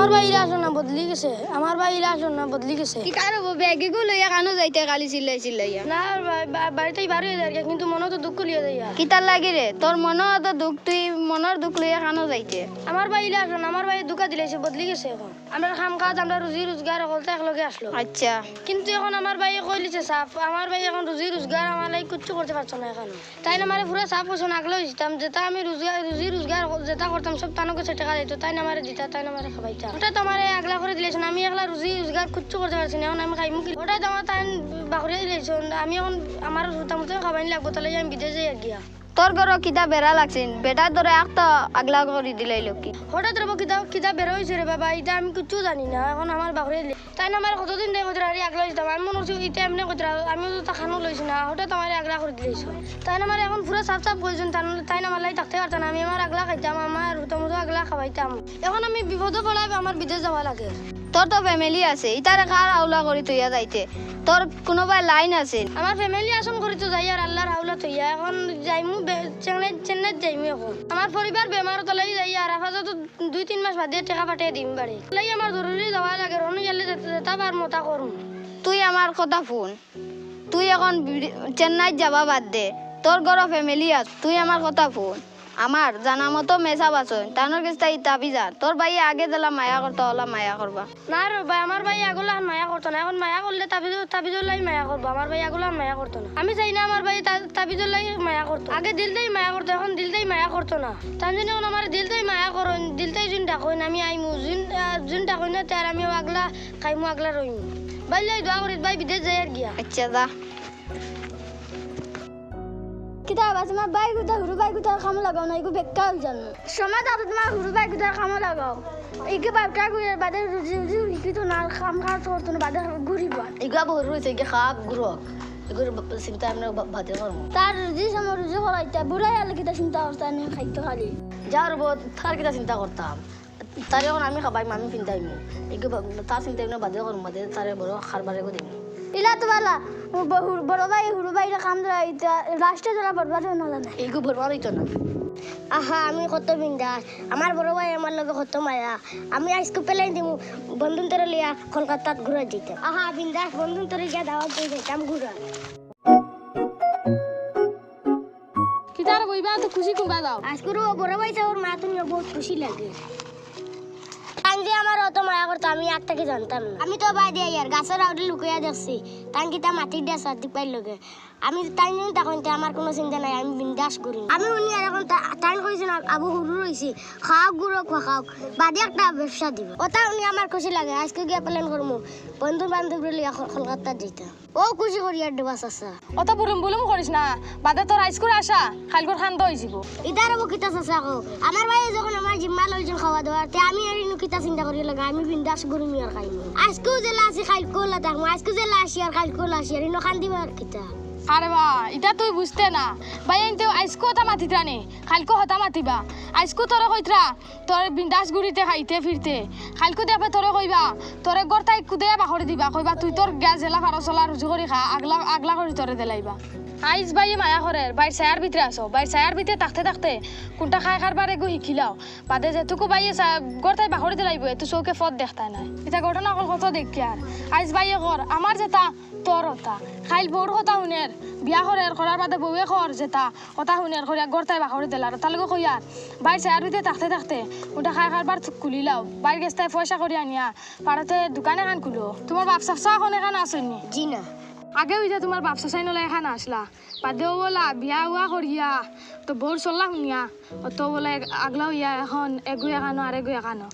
আমার বাইরে আসো না বদলি গেছে। আমার বাইরে আসো না বদলি গেছে। কি কার ব্যাগে গো লইয়া কানো যাইতে কালি চিল্লাই চিল্লাইয়া না বাড়িতেই বার হয়ে যায় কিন্তু মনে তো দুঃখ লিয়ে যায় কি তার লাগি রে তোর মনে তো দুঃখ তুই মনের দুঃখ লইয়া কানো যাইতে আমার বাইরে আসো না আমার বাইরে দুকা দিলেছে বদলি গেছে এখন। আমরা খাম কাজ আমরা রুজি রোজগার সকলতে একলগে আসলো আচ্ছা। কিন্তু এখন আমার ভাই কইলিছে সাফ আমার ভাই এখন রুজি রোজগার আমার লাই কিচ্ছু করতে পারছ না এখন। তাই না আমার পুরো সাফ পয়সা আগলে দিতাম যেটা আমি রোজগার রুজি রোজগার যেটা করতাম সব তানো কাছে টাকা দিত তাই না আমার দিতা তাই না আমার খাবাইতাম ওটা তো আমার একলা করে দিলেছেন আমি একলা রুজি রোজগার কিচ্ছু করতে পারছি না, এখন আমি খাইমু কি? ওটা তো আমার তাই বাকরিয়া দিলেছেন আমি এখন আমার সুতামতো খাবাই লাগবো, তাহলে আমি বিদেশ গিয়া তোর ঘর কিতা বেড়া লাগছে বেটার ধরে একটা আগলা করে দিলাই লোকি। হঠাৎ রে কিতাব কিতাব বের হয়েছে রে বাবা এটা আমি কিচ্ছু জানি না, এখন আমার বাকরিয়া তাই না আমার কতদিন দেয় কোথায় আরে আগলা দিতাম আমি মনে হচ্ছে এটা এমনি কোথায় আমি তো খানো লইছি না, হঠাৎ আমার আগলা করে দিলেছ তাই না আমার এখন পুরো সাফ সাফ প্রয়োজন তাই না আমার লাই থাকতে পারতাম আমি আমার আগলা খাইতাম আমার হুতামতো আগলা খাওয়াইতাম এখন আমি বিপদে পড়াই আমার বিদেশ যাওয়া লাগে। তোর তো ফ্যামিলি আছে। ইতারে কার আউলা করে তুইয়া যাইতে? তোর কোনোবাই লাইন আছে? আমার ফ্যামিলি আসন করে তো যাই আর আল্লাহর হাউলা তৈয়া এখন যাইমু বে- চেন্নাই চেন্নাইত যাইমু এখন। আমার পরিবার বেমার তো লাই যাই আর আফাজত দুই তিন মাস বাদে টাকা পাঠিয়ে দিম বাড়ি। লাই আমার জরুরি যাওয়া লাগে রনি গেলে যেতে পার মতা করুন তুই আমার কথা ফোন তুই এখন চেন্নাইত যাবা বাদ দে। তোর ঘর ফ্যামিলি আছে তুই আমার কথা শুন। আমার জানা মতো মেসা বাসন তানোর কাছে তাই তাবি যা। তোর ভাই আগে দিলা মায়া করতো ওলা মায়া করবা না রে ভাই আমার ভাই আগুলা মায়া করতো না। এখন মায়া করলে তাবিজ তাবিজুল্লাই মায়া করব আমার ভাই আগুলা মায়া করতো না। আমি চাই না আমার ভাই তা- তাবিজুল্লাই মায়া করতো আগে দিলতেই মায়া করতো এখন দিলতেই মায়া করতো না। তার জন্য এখন আমার দিলতেই মায়া করো দিলতেই যোন ডাকই না আমি আইমু। যোন যোন ডাকই না তার আমি আগলা খাইমু আগলা রইমু ভাই লাই দোয়া করি ভাই বিদেশ যাই আর গিয়া। আচ্ছা দা কিতাব আছে তোমার বাইক উঠা হুরু বাইক উঠার কাম লাগাও না এগুলো বেকার জানো সময় তাতে তোমার হুরু বাইক উঠার কাম লাগাও। এগুলো বেকার করে বাদে রুজি রুজি শিখি তো না কাজ করতো না বাদে ঘুরিব এগুলা বহুত রয়েছে কি খাপ চিন্তা আমরা ভাতে করব তার রুজি সময় রুজি করাইতে বুড়াই আলে কিতা চিন্তা করতে আমি খাইতে খালি। যার বত তার কিটা চিন্তা করতাম তার এখন আমি খাবাই আমি চিন্তাইমু এগুলো তার চিন্তা বাদে করব বাদে তারে বড় খারবারে দিম। বালা বড় ভাই হুরু ভাই কাম ধরা লাস্টে যারা বরবাদ না জানে এগুলো ভরবা না। আহা আমি কত বিন্দাস। আমার বড় ভাই আমার লগে কত মায়া। আমি আজকে পেলাই দিম বন্ধুন তোরে লিয়া কলকাতাত ঘুরে যেতে আহা বিন্দাস বন্ধুন তোরে গিয়া দাওয়াত দিয়ে যেতাম ঘুরা কিতার বইবা তো খুশি কোনবা দাও। আজকে বড় ভাই ওর মা তুমি বহুত খুশি লাগে। টাঙ্গি আমার অত মায়া করতো আমি আগ থেকে জানতাম না। আমি তো বাই দিয়ে ইয়ার গাছের আউটে লুকিয়ে দেখছি টাঙ্গি তা মাটির দিয়ে সাথে পাই লগে। আমি টাইম তখন আমার কোনো চিন্তা নাই আমি বিন্দাস করি আমি উনি আর এখন টাইম কইছি না আবু হুরু রইছি খাওক গুড়ো খাওক। বাদে একটা ব্যবসা দিব। ওটা উনি আমার খুশি লাগে আজকে গিয়ে প্ল্যান করব বন্ধু বান্ধব লিয়া কলকাতা যেতে ও খুশি করি আর দেবাস আছে অত বুলুম বুলুম করিস না। বাদে তোর আইসকুল আসা খালকুর খান্দ হয়ে যাব ইতার বো কিতা কো আমার ভাই যখন আমার জিম্মা লইছেন খাওয়া দাওয়ার তে আমি আর কিতা চিন্তা করি লাগা আমি বিন্দাস করি মি আর খাইনি। আজকেও জেলা আছি খাইল কোলা থাকমু আজকেও জেলা আসি আর খাইল কোলা আসি আর ইনো খান দিবা আর কিতা? আরে বা এটা তুই বুঝতে না। ভাই এনতে আইসকো হতা মাতিতরা নে খালকো হতা মাতিবা। আইসকো তোরে কইতরা তোর বিন্দাস গুড়িতে খাইতে ফিরতে। খালকো দেবে তোরে কইবা তোরে গর তাই কুদে বাহরে দিবা কইবা তুই তোর গ্যাস জেলা ফারো চলা রুজু করে খা আগলা আগলা করে তোরে দেলাইবা। আইস ভাই মায়া করে বাইর ছায়ার ভিতরে আসো বাইর ছায়ার ভিতরে থাকতে থাকতে কোনটা খাই খারবারে গো শিখিলাও বাদে যেটুকু বাইয়ে গর তাই বাহরে দিলাইব এত চৌকে ফত দেখতা নাই। এটা ঘটনা কত দেখি আর আইস ভাইয়ে কর আমার যেটা তোর হতা খাইল বউর কথা শুনের বিয়া করে করার বাদে বউয়ে কর যেটা কথা শুনের করিয়া গর তাই বাহরে দিলা আর তার লগে কইয়া বাইর ছায়ার ভিতরে থাকতে থাকতে কোনটা খাই খারবার খুলিলাও বাইর গেছ তাই পয়সা করে আনিয়া পাড়াতে দোকান এখন খুলো তোমার বাপ চাপসা এখন এখানে আসেনি জি না। আগে ওই যে তোমার বাপসা চাই নলে এখানে আসলা বাদেও বলা বিয়া উয়া করিয়া তো বোর চললা শুনিয়া তো বলে আগলা ইয়া এখন এগু এখানো আর এগু এখানো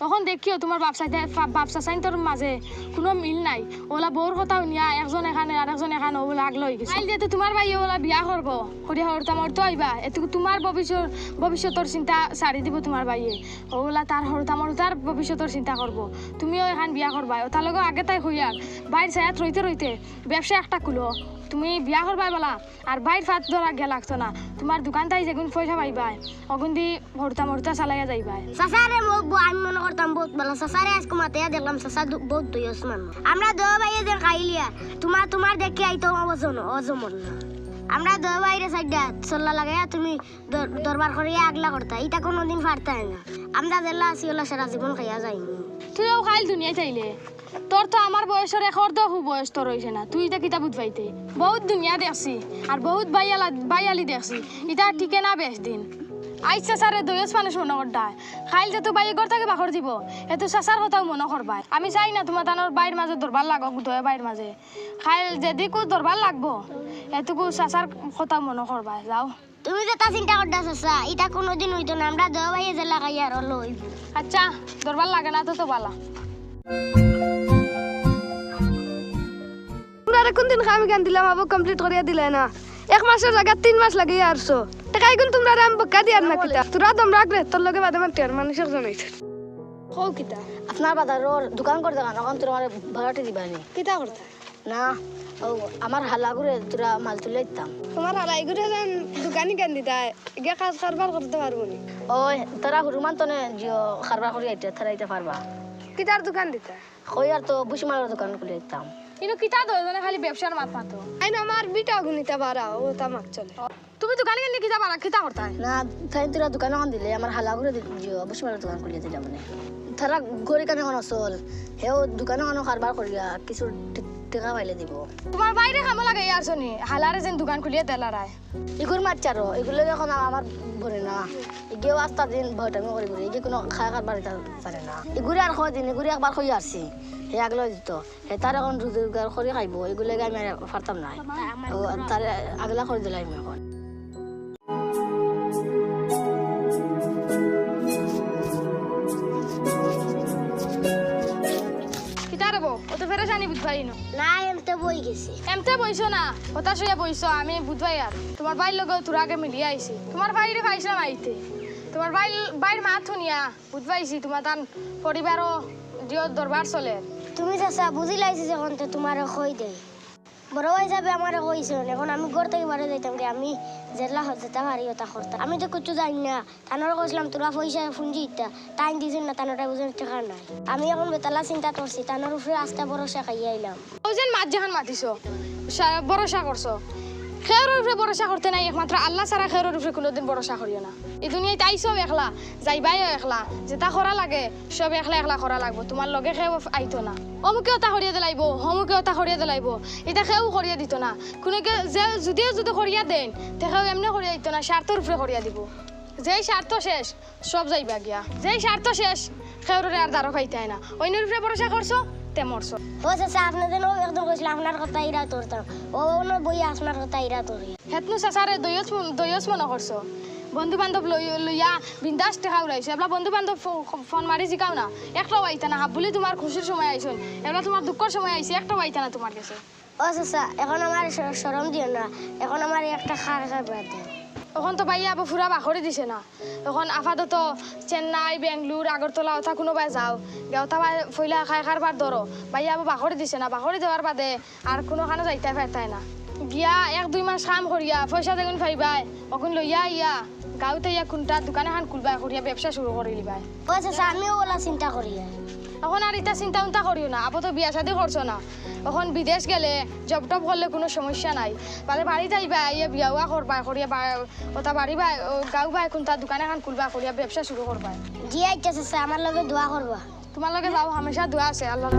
তখন দেখিও তোমার বাপসা বাপসা চাইন তোর মাঝে কোনো মিল নাই। ওলা বউর কথা শুনিয়া একজন এখানে আর একজন এখানে ওলা আগলা হয়ে গেছে যেহেতু তোমার ভাই ওলা বিয়া করব করিয়া হরতা মরতো আইবা এটুকু তোমার ভবিষ্যৎ ভবিষ্যতের চিন্তা সারি দিব তোমার ভাইয়ে ওলা তার হরতা মরতার ভবিষ্যতের চিন্তা করব তুমিও এখান বিয়া করবা ও তার লগে আগে তাই হইয়াক বাইর ছায়াত রইতে রইতে ব্যবসা একটা খুলো। তুমি বিয়া করবা বলা আর বাইর ফাত ধরা গে লাগতো না তোমার দোকান তাই যেগুন পয়সা পাইবাই। অগুন দি হরতা মরতা চালাইয়া যাইবাই। সাসারে মোক ব- আমি মনে করতাম বহুত ভালো সাসারে আজকে মাতে দেখলাম সাসা দু- বহুত দুইস মানুষ আমরা দো ভাইয়ে যে খাইলিয়া। তোমার তোমার দেখে আইতো অজন অজমন আমরা দর বাইরে সাইডা চল্লা লাগাইয়া তুমি দরবার করিয়া আগলা করতা। এটা কোনোদিন পারতাই না। আমরা জেলা আছি ওলা সারা জীবন খাইয়া যাইনি। তুইও খাইল দুনিয়ায় চাইলে তোর তো আমার বয়সের এখন তো বয়স তোর হয়েছে না। তুই এটা কিতা বুঝবাইতে? বহুত দুনিয়া দেখছি আর বহুত বাইয়ালা বাইয়ালি দেখছি এটা ঠিকে না বেশ দিন। আইস চাচারে দয়স মানুষ মনে করতায় খাইল যে তো বাইরে ঘর থেকে বাখর দিব এতো চাচার কথাও মনে করবাই আমি চাই না তোমার তানোর বাইর মাঝে দরবার লাগক দয়া বাইর মাঝে। খাইল যেদিকো দরবার লাগবো এটুকু চাচার কথাও মনে করবাই যাও। তুমি যেটা চিন্তা করতে চাচা এটা কোনোদিন হইতো না। আমরা দর বাইরে জেলা খাইয়া আর হলো আচ্ছা দরবার লাগে না তো তো বালা। তোমরা কোন দিন আমি গান দিলাম আবার কমপ্লিট করিয়া দিলে না। এক মাসের জায়গা তিন মাস লাগিয়ে আসছো টাকাই গুণ তোমরা আমি বকা দিয়ার না কিতা? তোরা দম রাখলে তোর লগে বাদে মারতে আর মানুষের জনাইছে হো কিতা? আপনার বাজারের দোকান করে দেখান এখন তোর আমার ভাড়াটি দিবানি কিতা করতা? না ও আমার হালা করে তোরা মাল তুলে দিতাম। তোমার হালাই করে যেন দোকানি গান দিতা? এগে কাজ কারবার করতে পারব নি। ওই তারা হুরুমান তো জিও খারবার করে আইতে তারা আইতে পারবা। কিতার দোকান দিতা? কই আর তো বুসিমালের দোকান খুলে দিতাম। কিন্তু কিতা মানে খালি ব্যবসার মাত মাতো আইন আমার বিটা গুনিতা বাড়া ও তা মাত চলে। তুমি দোকানে গেলে কিতা বারা কিতা করতা? না তাই তোরা দোকান আন দিলে আমার হালা করে জিও বুসিমালের দোকান খুলে দিলাম মানে। তারা গরি কানে কোন চল হেও দোকান এখন কারবার করিয়া কিছু টেকা পাইলে দিব। তোমার বাইরে খামো লাগে ইয়ার শুনি হালারে যেন দোকান খুলিয়ে তেলারায় এগুলো মারচারো এগুলো এখন আমার ভরে না। এগিয়েও আস্তা দিন ভয়টামি করি করি এগিয়ে কোনো খায় খাবার পারে না। এগুলি আর খাওয়া দিন এগুলি একবার খাই আসছি হে আগলো দিত। হে তার এখন রোজগার করে খাইব এগুলো আমি পারতাম না তার আগলা করে দিলাম এখন জানি না। না এমতে বই গেছে। এমতে বইছো না? হতাশ হইয়া বইছো আমি বুধবাই আর। তোমার ভাইয়ের লগে তোর আগে মিলিয়ে আইছি। তোমার বাইরে পাইছিলাম আইতে। তোমার ভাই ভাইয়ের মাত শুনিয়া বুধবাইছি তোমার তান পরিবারও জিও দরবার চলে। তুমি চাচা বুঝি লাইছি যখন তো তোমার কই দেয়। বড় হিসাবে আমার কইছে এখন আমি ঘর থেকে বাড়ি যাইতাম কি আমি জেলা যেতে পারি ওটা করতাম আমি তো কিছু জানি না। তানোর কইছিলাম তোরা পয়সা ফুঞ্জি ইত্যা টাইম দিছেন না তানোটা বুঝেন টাকা নাই। আমি এখন বেতালা চিন্তা করছি তানোর উপরে আস্তে ভরসা খাইয়া আইলাম। যেন মাত জাহান মাতিছ ভরসা করছ খেয়ের উপরে ভরসা করতে নাই একমাত্র আল্লাহ ছাড়া খেয়ের উপরে কোনোদিন ভরসা করিও না। এই দুনিয়ায় সব একলা, যাইবাইও একলা, যেটা করা লাগে, সব একলা একলা করা লাগবো। তোমার লগে খেয়েও আইতো না। অমুকেও তা সরিয়ে দিলাইব হমুকেও তা সরিয়ে দিলাইব। এটা খেয়েও সরিয়ে দিত না। কোনোকে যে যদিও যদি সরিয়া দেন তেখেও এমনি সরিয়া দিত না স্বার্থর উপরে সরিয়া দিব। যেই স্বার্থ শেষ, সব যাইবা গিয়া। যেই স্বার্থ শেষ খেউরে আর দ্বারো খাইতে না। অন্যের উপরে ভরসা করছ? তে মরছো। ও চাচা আপনাদের ও একদম কইছিল আপনার কথা ইরা তোরতাম ও না বই আপনার কথা ইরা তোর হেতনু চাচারে দয়স দয়স মনে করছ? বন্ধু বান্ধব লই লইয়া বিন্দাস টেকা উড়াইছো। এবার বন্ধু বান্ধব ফোন মারি জিকাও না। একটাও আইতা না হাব বলি তোমার খুশির সময় আইসন এবার তোমার দুঃখের সময় আইসি একটাও আইতা না তোমার কাছে। ও চাচা এখন আমার সরম দিও না। এখন আমার একটা খার খার দেন এখন তো বাইয়া আবার ফুরা বাখরে দিছে না। এখন আপাতত চেন্নাই বেঙ্গলোর আগরতলা ওথা কোনোবাই যাও। গেওতা ফইলা খাই খারবার ধরো বাইয়া আবার বাখরে দিছে না বাখরে দেওয়ার বাদে আর কোনোখানে যাইতে পারতাই না। গিয়া এক, দুই মাস কাম করিয়া পয়সা দেখুন পাইবাই। অকুন লইয়া ইয়া, গাঁৱতে ইয়া কোনটা দোকান এখন খুলবা করিয়া ব্যবসা শুরু করে লিবাই ও চাচা আমিও ওলা চিন্তা করি আর। এখন আর এটা চিন্তা উন্তা করিও না। আপাতত বিয়া শাদি করছ না। এখন বিদেশ গেলে জব টব করলে কোনো সমস্যা নাই। বাদে বাড়ি যাইবা ইয়ে বিয়া উয়া করবা করিয়া বা- ওটা বাড়ি বা গাঁও বা এখন তার দোকান এখন খুলবা করিয়া ব্যবসা শুরু করবা। জি চাচা আমার লগে দোয়া করবা তোমার লগে যাও হামেশা দোয়া আছে আল্লাহ